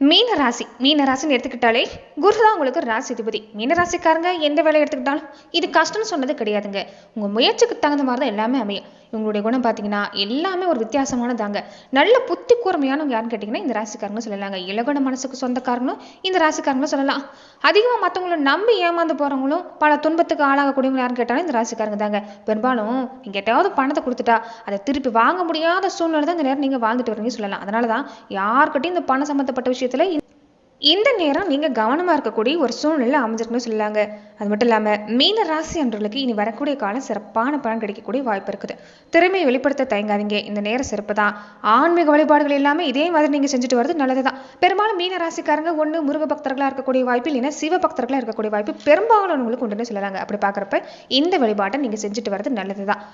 மீன ராசி மீன ராசின்னு எடுத்துக்கிட்டாலே குரு தான் உங்களுக்கு ராசி அதிபதி மீன ராசிக்காரங்க எந்த வேலையை எடுத்துக்கிட்டாலும் இது கஷ்டம்னு சொன்னது கிடையாதுங்க. உங்கள் முயற்சிக்கு தகுந்த மாதிரி தான் எல்லாமே அமையும். இவங்களுடைய குணம் பார்த்தீங்கன்னா எல்லாமே ஒரு வித்தியாசமானதாங்க. நல்ல புத்தி கூர்மையானவங்க யாருன்னு கேட்டிங்கன்னா இந்த ராசிக்காரங்க சொல்லலாங்க. இலகுண மனசுக்கு சொந்தக்காரங்களும் இந்த ராசிக்காரங்களும் சொல்லலாம். அதிகமாக மற்றவங்கள நம்பி ஏமாந்து போகிறவங்களும் பல துன்பத்துக்கு ஆளாகக்கூடியவங்க யாருன்னு கேட்டாலும் இந்த ராசிக்காரங்க தாங்க. பெரும்பாலும் நீங்கள் எட்டாவது பணத்தை கொடுத்துட்டா அதை திருப்பி வாங்க முடியாத சூழ்நிலை தான் இந்த நேரம் நீங்கள் வாழ்ந்துட்டு வரீங்க சொல்லலாம். அதனால தான் யார்கிட்டையும் இந்த பணம் சம்மந்தப்பட்ட விஷயத்தில் இந்த நேரம் நீங்கள் கவனமாக இருக்கக்கூடிய ஒரு சூழ்நிலை அமைஞ்சிருக்குன்னு சொல்லாங்க அது மட்டும் இல்லாமல் மீன ராசி அன்றவர்களுக்கு இனி வரக்கூடிய காலம் சிறப்பான பலன் கிடைக்கக்கூடிய வாய்ப்பு இருக்குது. திறமையை வெளிப்படுத்த தயங்காதீங்க. இந்த நேரம் சிறப்பு தான். ஆன்மீக வழிபாடுகள் எல்லாமே இதே மாதிரி நீங்கள் செஞ்சுட்டு வரது நல்லது தான் பெரும்பாலும் மீன ராசிக்காரங்க ஒன்று முருக பக்தர்களாக இருக்கக்கூடிய வாய்ப்பு இல்லைன்னா சிவ பக்தர்களாக இருக்கக்கூடிய வாய்ப்பு பெரும்பாலும் உங்களுக்கு உண்டுன்னு சொல்லலாங்க அப்படி பார்க்குறப்ப இந்த வழிபாட்டை நீங்கள் செஞ்சுட்டு வரது நல்லது தான்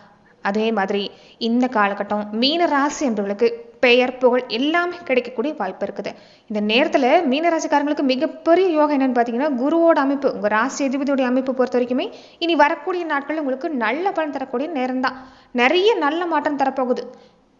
அதே மாதிரி இந்த காலகட்டம் மீன ராசி என்பவர்களுக்கு பெயர் புகழ் எல்லாமே கிடைக்கக்கூடிய வாய்ப்பு இருக்குது. இந்த நேரத்தில் மீனராசிக்காரங்களுக்கு மிகப்பெரிய யோகம் என்னன்னு பார்த்தீங்கன்னா குருவோட அமைப்பு உங்கள் ராசி அதிபதியோடைய அமைப்பு பொறுத்த வரைக்குமே இனி வரக்கூடிய நாட்கள் உங்களுக்கு நல்ல பலன் தரக்கூடிய நேரம் தான் நிறைய நல்ல மாற்றம் தரப்போகுது.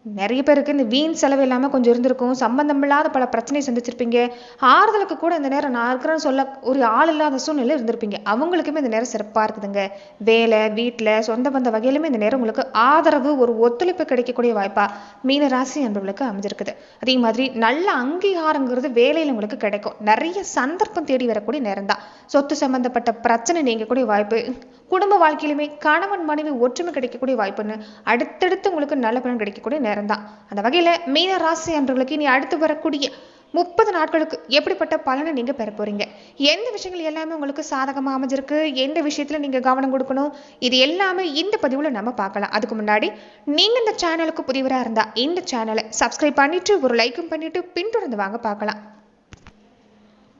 நிறைய பேருக்கு இந்த வீண் செலவு இல்லாமல் கொஞ்சம் இருந்திருக்கும். சம்பந்தம் இல்லாத பல பிரச்சனையை சந்திச்சிருப்பீங்க. ஆறுதலுக்கு கூட இந்த நேரம் நான் இருக்கிறேன்னு சொல்ல ஒரு ஆள் இல்லாத சூழ்நிலை இருந்திருப்பீங்க. அவங்களுக்குமே இந்த நேரம் சிறப்பாக இருக்குதுங்க. வேலை வீட்டில் சொந்த பந்த வகையிலுமே இந்த நேரம் உங்களுக்கு ஆதரவு ஒரு ஒத்துழைப்பு கிடைக்கக்கூடிய வாய்ப்பா மீன ராசி என்பவர்களுக்கு அமைஞ்சிருக்குது. அதே மாதிரி நல்ல அங்கீகாரங்கிறது வேலையில் உங்களுக்கு கிடைக்கும். நிறைய சந்தர்ப்பம் தேடி வரக்கூடிய நேரம் தான் சொத்து சம்பந்தப்பட்ட பிரச்சனை நீங்கக்கூடிய வாய்ப்பு குடும்ப வாழ்க்கையிலுமே கணவன் மனைவி ஒற்றுமை கிடைக்கக்கூடிய வாய்ப்புன்னு அடுத்தடுத்து உங்களுக்கு நல்ல பலன் கிடைக்கக்கூடிய நேரம் தான் அந்த வகையில் மீன ராசி அன்றவர்களுக்கு இனி அடுத்து வரக்கூடிய முப்பது நாட்களுக்கு எப்படிப்பட்ட பலனை நீங்கள் பெற போறீங்க? எந்த விஷயங்கள் எல்லாமே உங்களுக்கு சாதகமாக அமைஞ்சிருக்கு? எந்த விஷயத்தில் நீங்கள் கவனம் கொடுக்கணும்? இது எல்லாமே இந்த பதிவில் நம்ம பார்க்கலாம். அதுக்கு முன்னாடி நீங்கள் இந்த சேனலுக்கு புதிவராக இருந்தால் இந்த சேனலை சப்ஸ்கிரைப் பண்ணிட்டு ஒரு லைக்கும் பண்ணிவிட்டு பின்தொடர்ந்து வாங்க பார்க்கலாம்.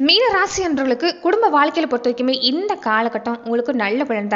மீன ராசி என்றவர்களுக்கு குடும்ப வாழ்க்கையில பொறுத்த வரைக்குமே இந்த காலகட்டம் உங்களுக்கு நல்ல பலன்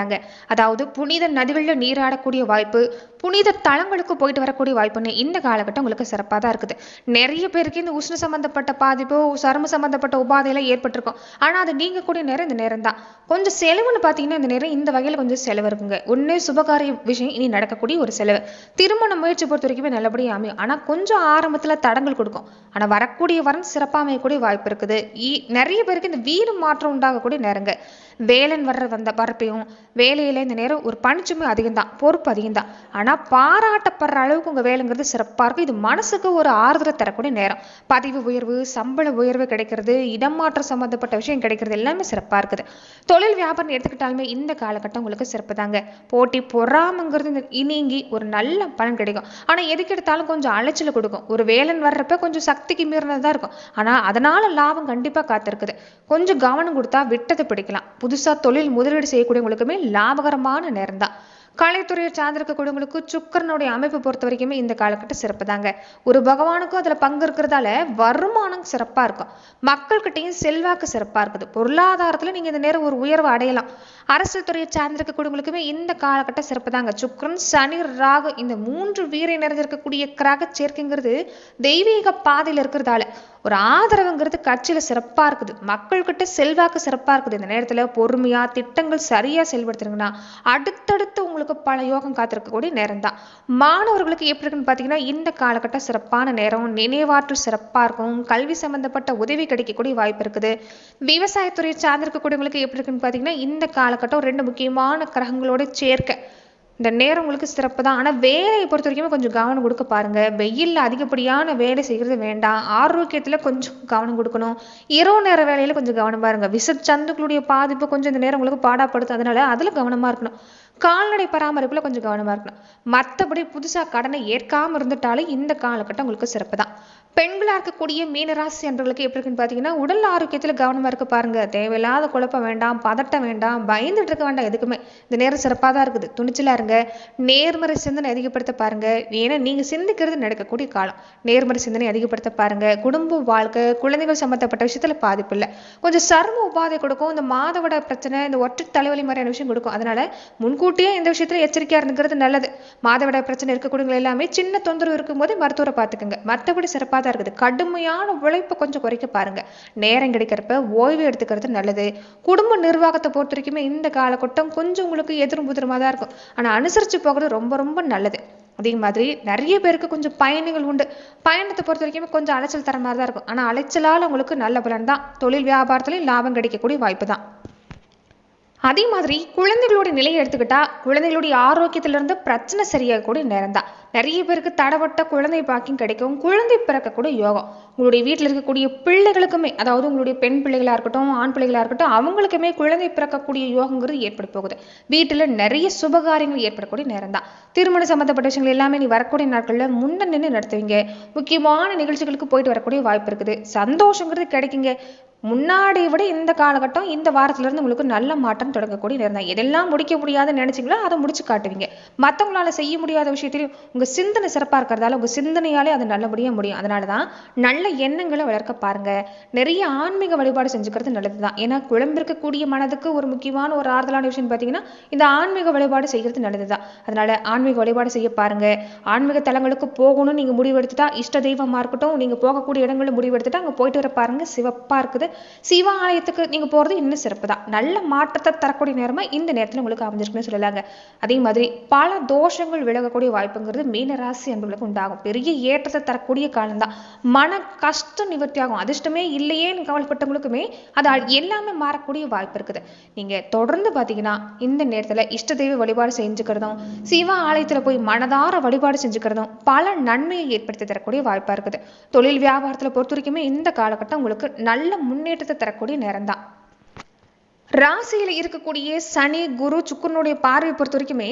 அதாவது புனித நதிகளில் நீராடக்கூடிய வாய்ப்பு புனித தளங்களுக்கு போயிட்டு வரக்கூடிய வாய்ப்புன்னு இந்த காலகட்டம் உங்களுக்கு சிறப்பாக தான் இருக்குது. நிறைய பேருக்கு இந்த உஷ்ண சம்பந்தப்பட்ட பாதிப்போ சரும சம்பந்தப்பட்ட உபாதையெல்லாம் ஏற்பட்டிருக்கும். ஆனால் அது நீங்கக்கூடிய நேரம் இந்த நேரம் தான். கொஞ்சம் செலவுன்னு பார்த்தீங்கன்னா இந்த நேரம் இந்த வகையில் கொஞ்சம் செலவு இருக்குங்க. ஒன்று சுபகாரிய விஷயம் இனி நடக்கக்கூடிய ஒரு செலவு. திருமண முயற்சி பொறுத்த வரைக்குமே நல்லபடியாக அமையும். ஆனால் கொஞ்சம் ஆரம்பத்தில் தடங்கள் கொடுக்கும். ஆனால் வரக்கூடிய வரம் சிறப்பாக அமையக்கூடிய வாய்ப்பு இருக்குது. நிறைய பேருக்கு இந்த வீடு மாற்றம் உண்டாகக்கூடிய நேரங்க. வேலன் வர்ற வந்த வரப்பையும் வேலையில் இந்த நேரம் ஒரு பணிச்சுமை அதிகம்தான் பொறுப்பு அதிகம்தான். ஆனால் பாராட்டப்படுற அளவுக்கு உங்கள் வேலைங்கிறது சிறப்பாக இருக்கும். இது மனசுக்கு ஒரு ஆறுதலை தரக்கூடிய நேரம். பதிவு உயர்வு சம்பள உயர்வு கிடைக்கிறது இடம் மாற்றம் சம்மந்தப்பட்ட விஷயம் கிடைக்கிறது எல்லாமே சிறப்பாக இருக்குது. தொழில் வியாபாரம் எடுத்துக்கிட்டாலுமே இந்த காலகட்டம் உங்களுக்கு சிறப்பு தாங்க போட்டி பொறாமங்கிறது இனிங்கி நீங்கி ஒரு நல்ல பலன் கிடைக்கும். ஆனால் எதுக்கு எடுத்தாலும் கொஞ்சம் அலைச்சல் கொடுக்கும். ஒரு வேலன் வர்றப்ப கொஞ்சம் சக்திக்கு மீறினதாக இருக்கும். ஆனால் அதனால் லாபம் கண்டிப்பாக காத்திருக்குது. கொஞ்சம் கவனம் கொடுத்தா விட்டதை பிடிக்கலாம். புதுசாக தொழில் முதலீடு செய்யக்கூடியவங்களுக்குமே லாபகரமான நேரம் தான் கலைத்துறையை சார்ந்திருக்க சார்ந்திருக்கக்கூடியவங்களுக்கு சுக்கரனுடைய அமைப்பு பொறுத்த வரைக்குமே இந்த காலகட்டம் சிறப்பு தாங்க ஒரு பகவானுக்கும் அதில் பங்கு இருக்கிறதால வருமானம் சிறப்பாக இருக்கும். மக்கள்கிட்டையும் செல்வாக்கு சிறப்பாக இருக்குது. பொருளாதாரத்தில் நீங்கள் இந்த நேரம் ஒரு உயர்வு அடையலாம். அரசியல் துறையை சார்ந்திருக்க சார்ந்திருக்கக்கூடியவங்களுக்குமே இந்த காலகட்டம் சிறப்பு தாங்க சுக்கரன் சனி ராகு இந்த மூன்று வீரை நிறைஞ்சிருக்கக்கூடிய கிரக சேர்க்கைங்கிறது தெய்வீக பாதையில் இருக்கிறதால ஒரு ஆதரவுங்கிறது கட்சியில் சிறப்பாக இருக்குது. மக்கள்கிட்ட செல்வாக்கு சிறப்பாக இருக்குது. இந்த நேரத்தில் பொறுமையாக திட்டங்கள் சரியாக செயல்படுத்துறீங்கன்னா அடுத்தடுத்து உங்களுக்கு பல யோகம் காத்திருக்கக்கூடிய நேரம் தான் மாணவர்களுக்கு எப்படி இருக்குன்னு பார்த்தீங்கன்னா இந்த காலகட்டம் சிறப்பான நேரம் நினைவாற்றல் சிறப்பாக இருக்கும் கல்வி சம்பந்தப்பட்ட உதவி கிடைக்கக்கூடிய வாய்ப்பு இருக்குது. விவசாயத்துறையை சார்ந்திருக்கக்கூடியவங்களுக்கு எப்படி இருக்குன்னு பார்த்தீங்கன்னா இந்த காலகட்டம் ரெண்டு முக்கியமான கிரகங்களோட சேர்க்கை. இந்த நேரம் உங்களுக்கு சிறப்பு தான் ஆனால் வேலையை பொறுத்த வரைக்கும் கொஞ்சம் கவனம் கொடுக்க பாருங்க. வெயிலில் அதிகப்படியான வேலை செய்கிறது வேண்டாம். ஆரோக்கியத்தில் கொஞ்சம் கவனம் கொடுக்கணும். இரவு நேர வேலையில் கொஞ்சம் கவனம் பாருங்க. விஷச்சந்துக்களுடைய பாதிப்பு கொஞ்சம் இந்த நேரம் உங்களுக்கு பாடாப்படுத்து அதனால அதில் கவனமாக இருக்கணும். கால்நடை பராமரிப்பில் கொஞ்சம் கவனமாக இருக்கணும். மற்றபடி புதுசாக கடனை ஏற்காமல் இருந்துட்டாலே இந்த காலகட்டம் உங்களுக்கு சிறப்பு தான். பெண்களாக இருக்கக்கூடிய மீனராசி அன்பர்களுக்கு எப்படி இருக்குன்னு பார்த்தீங்கன்னா உடல் ஆரோக்கியத்தில் கவனமாக இருக்க பாருங்க. தேவையில்லாத குழப்பம் வேண்டாம் பதட்டம் வேண்டாம் பயந்துட்டு இருக்க வேண்டாம் எதுக்குமே. இந்த நேரம் சிறப்பாக தான் இருக்குது. துணிச்சலாக இருங்க. நேர்மறை சிந்தனை அதிகப்படுத்த பாருங்க. ஏன்னா நீங்கள் சிந்திக்கிறது நடக்கக்கூடிய காலம். நேர்மறை சிந்தனை அதிகப்படுத்த பாருங்க. குடும்ப வாழ்க்கை குழந்தைகள் சம்மந்தப்பட்ட விஷயத்தில் பாதிப்பு இல்லை. கொஞ்சம் சர்ம உபாதை கொடுக்கும். இந்த மாதவிட பிரச்சனை இந்த ஒற்றை தலைவலி மாதிரியான விஷயம் கொடுக்கும். அதனால முன்கூட்டியே இந்த விஷயத்தில் எச்சரிக்கையாக இருந்துக்கிறது நல்லது. மாதவிட பிரச்சனை இருக்கக்கூடியவங்க எல்லாமே சின்ன தொந்தரவு இருக்கும்போது மருத்துவரை பார்த்துக்குங்க. மற்றபடி சிறப்பாக தான் இருக்குது. கடுமையான உழைப்பை கொஞ்சம் குறைக்க பாருங்க. நேரம் கிடைக்கிறப்ப ஓய்வு எடுத்துக்கிறது நல்லது. குடும்ப நிர்வாகத்தை பொறுத்த வரைக்குமே இந்த காலகட்டம் கொஞ்சம் உங்களுக்கு எதிரும் புதிரமாக தான் இருக்கும். ஆனால் அனுசரித்து போகிறது ரொம்ப ரொம்ப நல்லது. அதே மாதிரி நிறைய பேருக்கு கொஞ்சம் பயணங்கள் உண்டு. பயணத்தை பொறுத்த வரைக்குமே கொஞ்சம் அலைச்சல் தர மாதிரி தான் இருக்கும். ஆனால் அலைச்சலால் உங்களுக்கு நல்ல பலன் தான். தொழில் வியாபாரத்துலையும் லாபம் கிடைக்கக்கூடிய வாய்ப்பு தான். அதே மாதிரி குழந்தைகளுடைய நிலையை எடுத்துக்கிட்டா குழந்தைகளுடைய ஆரோக்கியத்திலிருந்து பிரச்சனை சரியாகக்கூடிய நேரம் தான் நிறைய பேருக்கு தடவட்ட குழந்தை பாக்கியம் கிடைக்கும் குழந்தை பிறக்கக்கூடிய யோகம். உங்களுடைய வீட்டில் இருக்கக்கூடிய பிள்ளைகளுக்குமே அதாவது உங்களுடைய பெண் பிள்ளைகளாக இருக்கட்டும் ஆண் பிள்ளைகளாக இருக்கட்டும் அவங்களுக்குமே குழந்தை பிறக்கக்கூடிய யோகங்கிறது ஏற்பட போகுது. வீட்டில் நிறைய சுபகாரியங்கள் ஏற்படக்கூடிய நேரம் தான் திருமணம் சம்மந்தப்பட்ட விஷயங்கள் எல்லாமே நீ வரக்கூடிய நாட்களில் முன்ன நின்று நடத்துவீங்க. முக்கியமான நிகழ்ச்சிகளுக்கு போயிட்டு வரக்கூடிய வாய்ப்பு இருக்குது. சந்தோஷங்கிறது கிடைக்குங்க. முன்னாடி விட இந்த காலகட்டம் இந்த வாரத்திலிருந்து உங்களுக்கு நல்ல மாற்றம் தொடங்கக்கூடிய நேரம் தான் எதெல்லாம் முடிக்க முடியாதுன்னு நினைச்சீங்களோ அதை முடிச்சு காட்டுவீங்க. மற்றவங்களால செய்ய முடியாத விஷயத்திலையும் உங்க சிந்தனை சிறப்பாக இருக்கிறதால உங்கள் சிந்தனையாலே அது நல்லபடியாக முடியும். அதனால தான் நல்ல எண்ணங்களை வளர்க்க பாருங்கள் நிறைய ஆன்மீக வழிபாடு செஞ்சுக்கிறது நல்லது தான் ஏன்னா குழம்பிருக்கக்கூடிய மனதுக்கு ஒரு முக்கியமான ஒரு ஆறுதலான விஷயம் பார்த்தீங்கன்னா இந்த ஆன்மீக வழிபாடு செய்கிறது நல்லது தான் அதனால் ஆன்மீக வழிபாடு செய்ய பாருங்கள் ஆன்மீக தலங்களுக்கு போகணும்னு நீங்கள் முடிவெடுத்துட்டா இஷ்ட தெய்வமாக இருக்கட்டும் நீங்கள் போகக்கூடிய இடங்களில் முடிவெடுத்துட்டா அங்கே போயிட்டு வர பாருங்கள் சிவப்பாக இருக்குது. சிவ ஆலயத்துக்கு நீங்கள் போகிறது இன்னும் சிறப்பு தான் நல்ல மாற்றத்தை தரக்கூடிய நேரமாக இந்த நேரத்தில் உங்களுக்கு அமைஞ்சிருக்குன்னு சொல்லலாங்க. அதே மாதிரி பல தோஷங்கள் விலகக்கூடிய வாய்ப்புங்கிறது மீன ராசி அன்பர்களுக்கு உண்டாகும். பெரிய ஏற்றத்தை தரக்கூடிய காலம்தான். மன கஷ்டம் நிவர்த்தியாகும். அதிர்ஷ்டமே இல்லையேன்னு கவலைப்பட்டவங்களுக்குமே அது எல்லாமே மாறக்கூடிய வாய்ப்பு இருக்குது. நீங்க தொடர்ந்து பாத்தீங்கன்னா இந்த நேரத்துல இஷ்ட தெய்வ வழிபாடு செஞ்சுக்கிறதும் சிவ ஆலயத்துல போய் மனதார வழிபாடு செஞ்சுக்கிறதும் பல நன்மையை ஏற்படுத்தி தரக்கூடிய வாய்ப்பா இருக்குது. தொழில் வியாபாரத்துல பொறுத்த வரைக்குமே இந்த காலகட்டம் உங்களுக்கு நல்ல முன்னேற்றத்தை தரக்கூடிய நேரம் தான் ராசியில் இருக்கக்கூடிய சனி குரு சுக்கரனுடைய பார்வை பொறுத்த வரைக்குமே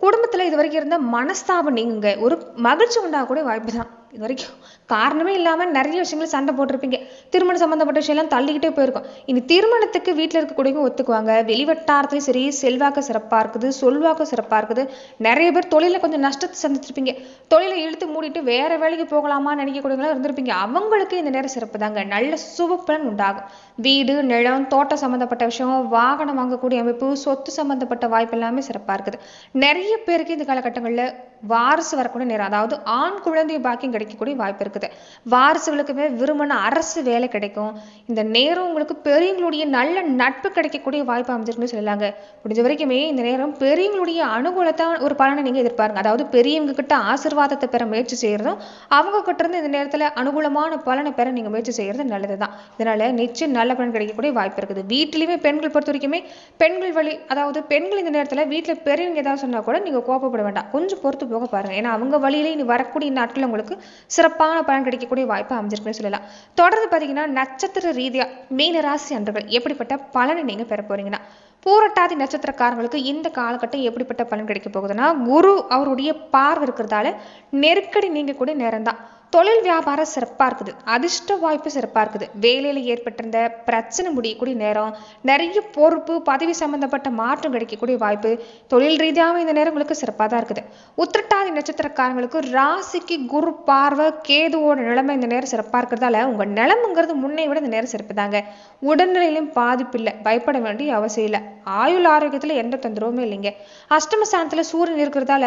குடும்பத்துல இது வரைக்கும் இருந்த மனஸ்தாபம் நீங்குங்க. ஒரு மகிழ்ச்சி உண்டாகக்கூடிய வாய்ப்பு தான் இது வரைக்கும் காரணமே இல்லாம நிறைய விஷயங்கள் சண்டை போட்டிருப்பீங்க. திருமணம் சம்பந்தப்பட்ட விஷயம் தள்ளிக்கிட்டே போயிருக்கும். இனி திருமணத்துக்கு வீட்டுல இருக்கக்கூடியவங்க ஒத்துக்குவாங்க. வெளிவட்டாரத்துலையும் சரி செல்வாக்கு சிறப்பா இருக்குது சொல்வாக்கு சிறப்பா இருக்குது. நிறைய பேர் தொழில கொஞ்சம் நஷ்டத்தை சந்திச்சிருப்பீங்க. தொழிலை இழுத்து மூடிட்டு வேற வேலைக்கு போகலாமான்னு நினைக்கக்கூடியவங்களாம் இருந்திருப்பீங்க. அவங்களுக்கு இந்த நேரம் சிறப்பு தாங்க. நல்ல சுபப்பலன் உண்டாகும். வீடு நிலம் தோட்டம் சம்மந்தப்பட்ட விஷயம் வாகனம் வாங்கக்கூடிய அமைப்பு சொத்து சம்பந்தப்பட்ட வாய்ப்பு எல்லாமே சிறப்பா இருக்குது. நிறைய பேருக்கு இந்த காலகட்டங்கள்ல வாரிசு வரக்கூடிய நேரம். அதாவது ஆண் குழந்தை பாக்கியம் கிடைக்கும். கிடைக்கக்கூடிய வாய்ப்பு இருக்குது. வாரிசுகளுக்குமே விரும்பின அரசு வேலை கிடைக்கும். இந்த நேரம் உங்களுக்கு பெரியவங்களுடைய நல்ல நட்பு கிடைக்கக்கூடிய வாய்ப்பு அமைஞ்சிருக்குன்னு சொல்லலாங்க. முடிஞ்ச வரைக்குமே இந்த நேரம் பெரியவங்களுடைய அனுகூலத்தை ஒரு பலனை நீங்கள் எதிர்பாருங்க. அதாவது பெரியவங்க கிட்ட ஆசீர்வாதத்தை பெற முயற்சி செய்கிறதும் அவங்க கிட்ட இருந்து இந்த நேரத்தில் அனுகூலமான பலனை பெற நீங்கள் முயற்சி செய்கிறது நல்லது தான் இதனால நிச்சயம் நல்ல பலன் கிடைக்கக்கூடிய வாய்ப்பு இருக்குது. வீட்டிலையுமே பெண்கள் பொறுத்த வரைக்குமே பெண்கள் வழி அதாவது பெண்கள் இந்த நேரத்தில் வீட்டில் பெரியவங்க ஏதாவது சொன்னால் கூட நீங்கள் கோபப்பட வேண்டாம். கொஞ்சம் பொறுத்து போக பாருங்கள் ஏன்னா அவங்க வழியிலே இனி வரக்கூடிய நாட்கள் உங்களுக்கு சிறப்பான பலன் கிடைக்கக்கூடிய வாய்ப்பு அமைஞ்சிருக்குன்னு சொல்லலாம். தொடர்ந்து பாத்தீங்கன்னா நட்சத்திர ரீதியா மீன ராசி எப்படிப்பட்ட பலனை நீங்க பெற போறீங்கன்னா பூரட்டாதி நட்சத்திரக்காரங்களுக்கு இந்த காலகட்டம் எப்படிப்பட்ட பலன் கிடைக்க போகுதுன்னா குரு அவருடைய பார்வை இருக்கிறதால நெருக்கடி நீங்கக்கூடிய நேரம் தான் தொழில் வியாபாரம் சிறப்பாக இருக்குது. அதிர்ஷ்ட வாய்ப்பு சிறப்பாக இருக்குது. வேலையில் ஏற்பட்டிருந்த பிரச்சனை முடியக்கூடிய நேரம் நிறைய பொறுப்பு பதவி சம்பந்தப்பட்ட மாற்றம் கிடைக்கக்கூடிய வாய்ப்பு தொழில் ரீதியாகவும் இந்த நேரம் உங்களுக்கு சிறப்பாக தான் இருக்குது. உத்திரட்டாதி நட்சத்திரக்காரங்களுக்கு ராசிக்கு குரு பார்வை கேதுவோட நிலைமை இந்த நேரம் சிறப்பாக இருக்கிறதால உங்கள் நிலமுங்கிறது முன்னே விட இந்த நேரம் சிறப்பு தாங்க. உடல்நிலையிலும் பாதிப்பு இல்லை. பயப்பட வேண்டிய அவசியம் இல்லை. ஆயுள் ஆரோக்கியத்தில் எந்த தொந்தரவுமே இல்லைங்க. அஷ்டம ஸ்தானத்துல சூரியன் இருக்கிறதால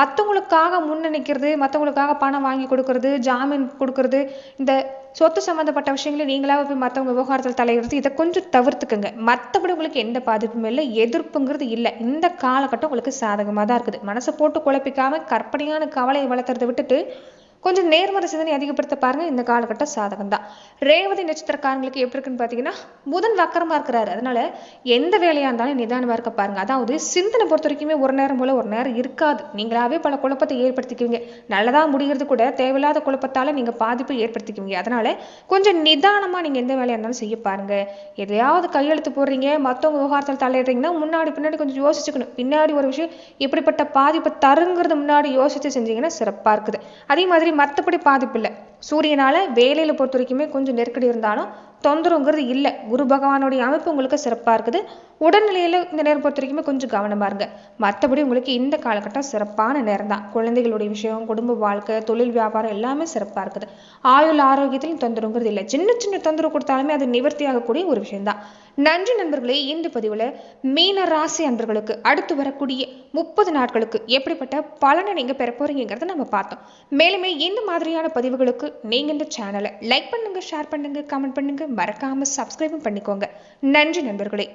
மற்றவங்களுக்காக முன்னணிக்கிறது மற்றவங்களுக்காக பணம் வாங்கி கொடுக்கறது ஜாமீன் கொடுக்கறது இந்த சொத்து சம்பந்தப்பட்ட விஷயங்களை நீங்களாக போய் மத்தவங்க விவகாரத்தில் தலையிடுறது இதை கொஞ்சம் தவிர்த்துக்குங்க. மத்தபடி உங்களுக்கு எந்த பாதிப்பும் இல்லை எதிர்ப்புங்கிறது இல்லை. இந்த காலகட்டம் உங்களுக்கு சாதகமா தான் இருக்குது. மனசை போட்டு குழப்பிக்காம கற்பனையான கவலையை வளர்த்துறதை விட்டுட்டு கொஞ்சம் நேர்மறை சிந்தனை அதிகப்படுத்த பாருங்க இந்த காலகட்டம் சாதகம் தான் ரேவதி நட்சத்திரக்காரங்களுக்கு எப்படி இருக்குன்னு பார்த்தீங்கன்னா புதன் வக்கரமாக இருக்கிறாரு. அதனால எந்த வேலையாக இருந்தாலும் நிதானமாக இருக்க பாருங்க. அதாவது சிந்தனை பொறுத்த வரைக்குமே ஒரு நேரம் போல ஒரு நேரம் இருக்காது. நீங்களாவே பல குழப்பத்தை ஏற்படுத்திக்குவீங்க. நல்லதா முடிகிறது கூட தேவையில்லாத குழப்பத்தால நீங்க பாதிப்பை ஏற்படுத்திக்குவீங்க. அதனால கொஞ்சம் நிதானமா நீங்க எந்த வேலையா இருந்தாலும் செய்ய பாருங்க. எதையாவது கையெழுத்து போடுறீங்க மத்தவங்க விவகாரத்தில் தலையிடுறீங்கன்னா முன்னாடி பின்னாடி கொஞ்சம் யோசிச்சுக்கணும். பின்னாடி ஒரு விஷயம் இப்படிப்பட்ட பாதிப்பை தருங்கிறது முன்னாடி யோசிச்சு செஞ்சீங்கன்னா சிறப்பா இருக்குது. அதே மாதிரி மற்றபடி பாதிப்பு இல்லை. சூரியனால வேலையில பொறுத்த வரைக்குமே கொஞ்சம் நெருக்கடி இருந்தாலும் தொந்தரவுங்கிறது இல்லை. குரு பகவானுடைய அமைப்பு உங்களுக்கு சிறப்பாக இருக்குது. உடல்நிலையில் இந்த நேரம் பொறுத்த வரைக்குமே கொஞ்சம் கவனமாக இருங்க. மற்றபடி உங்களுக்கு இந்த காலகட்டம் சிறப்பான நேரம் தான். குழந்தைகளுடைய விஷயம் குடும்ப வாழ்க்கை தொழில் வியாபாரம் எல்லாமே சிறப்பாக இருக்குது. ஆயுள் ஆரோக்கியத்திலும் தொந்தரவுங்கிறது இல்லை. சின்ன சின்ன தொந்தரவு கொடுத்தாலுமே அது நிவர்த்தி ஆகக்கூடிய ஒரு விஷயம்தான் நன்றி நண்பர்களே இந்த பதிவில் மீன ராசி அன்பர்களுக்கு அடுத்து வரக்கூடிய முப்பது நாட்களுக்கு எப்படிப்பட்ட பலனை நீங்கள் பெற போறீங்கிறத நம்ம பார்த்தோம். மேலுமே இந்த மாதிரியான பதிவுகளுக்கு நீங்கள் இந்த சேனலை லைக் பண்ணுங்கள் ஷேர் பண்ணுங்கள் கமெண்ட் பண்ணுங்கள் மறக்காம சப்ஸ்கிரைபும் பண்ணிக்கோங்க. நன்றி நண்பர்களே.